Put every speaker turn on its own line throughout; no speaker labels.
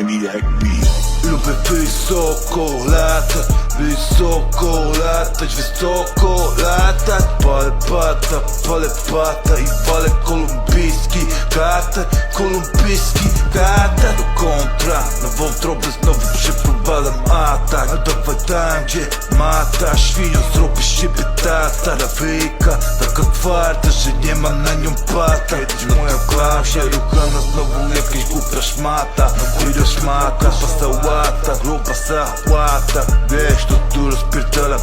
Emil Hekbi
Lubię wysoko latać, wysoko latać, wysoko latać. Palę pata, palę pata i walę kolumbijski katar. Kolumbijski katar. Do kontra, na wątrobę znowu przeprowadzam atak Tam gdzie mata, świnią zrobię z siebie tata. Rafyka, taka twarda, że nie ma na nią pata. Kiedyś moja klasia ruchana znowu jakaś głupia szmata. Tyle szmata, pasałata, gruba sałata Wiesz, to tu rozpierdala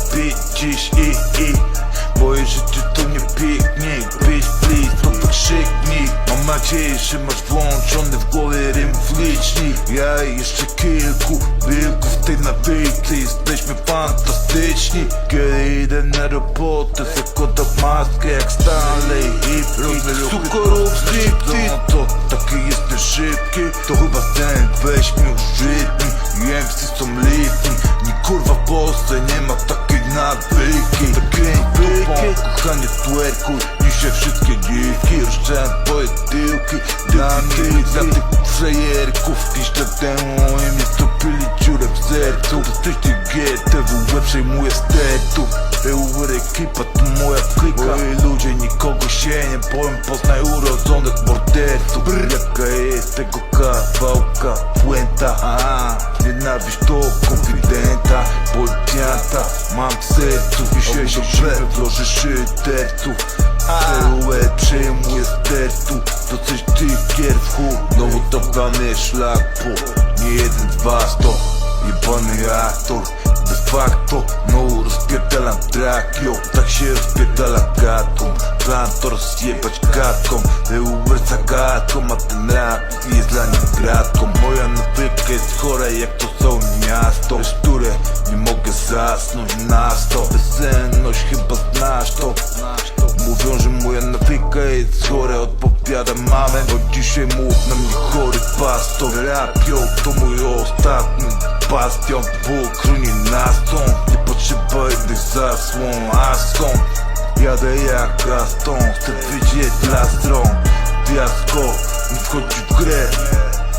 dziś nadzieję, że masz włączony w głowie rym w licznik. Ja i jeszcze kilku wilków tej nawyjce Jesteśmy fantastyczni. Kiedy idę na robotę, zakładam maskę jak Stanley i robię Suko rób striptease. To taki jestem szybki. To chyba ten weź mi już rytm Jęksy są litni Nie kurwa w Polsce nie ma takiej nawyki. Takiej Kochanie twerkuj Dzisiaj wszystkie dziwki Rozczałem twoje tyłki Dla mnie dla tych frajerków Pięć lat temu oni mnie stopili dziurę w sercu. Coś ty GTW przejmuje stertu EUR ekipa to moja klika. Moi ludzie nikogo się nie boją Poznaj urodzonych morderców. Jaka jest tego kawałka Puenta, Nienawiść to konfidenta Policjanta Mam w sercu Wisię się. źle w loży szyderców EUR przejmuje stertu To coś ty kierwchu Znowu to dany szlak po Nie jeden z was to Jebany aktor De facto No rozpierdalam trakio Tak się rozpierdala gadką Plan to rozjebać gadką EUR zagadką A ten rap jest dla nich gratką Moja nawyka jest chora jak to całe miasto Przez które nie mogę zasnąć na sto Bezsenność chyba znasz to Mówią, że moja nawyka jest chora Odpowiadam mamę Od dzisiaj mów na mnie chory pastor Rapio to mój ostatni bastion Dwóch chroni nas stąd Nie potrzeba innych zasłon A skąd? Jadę jak Gaston Chcę wyjść dla stron Fiasko nie wchodzi w grę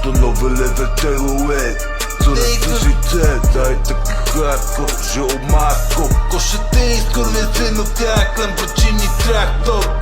To nowy level tego łeb са различите Дайте кратко, жил малко Кошите изкървете, но тях причини трактор.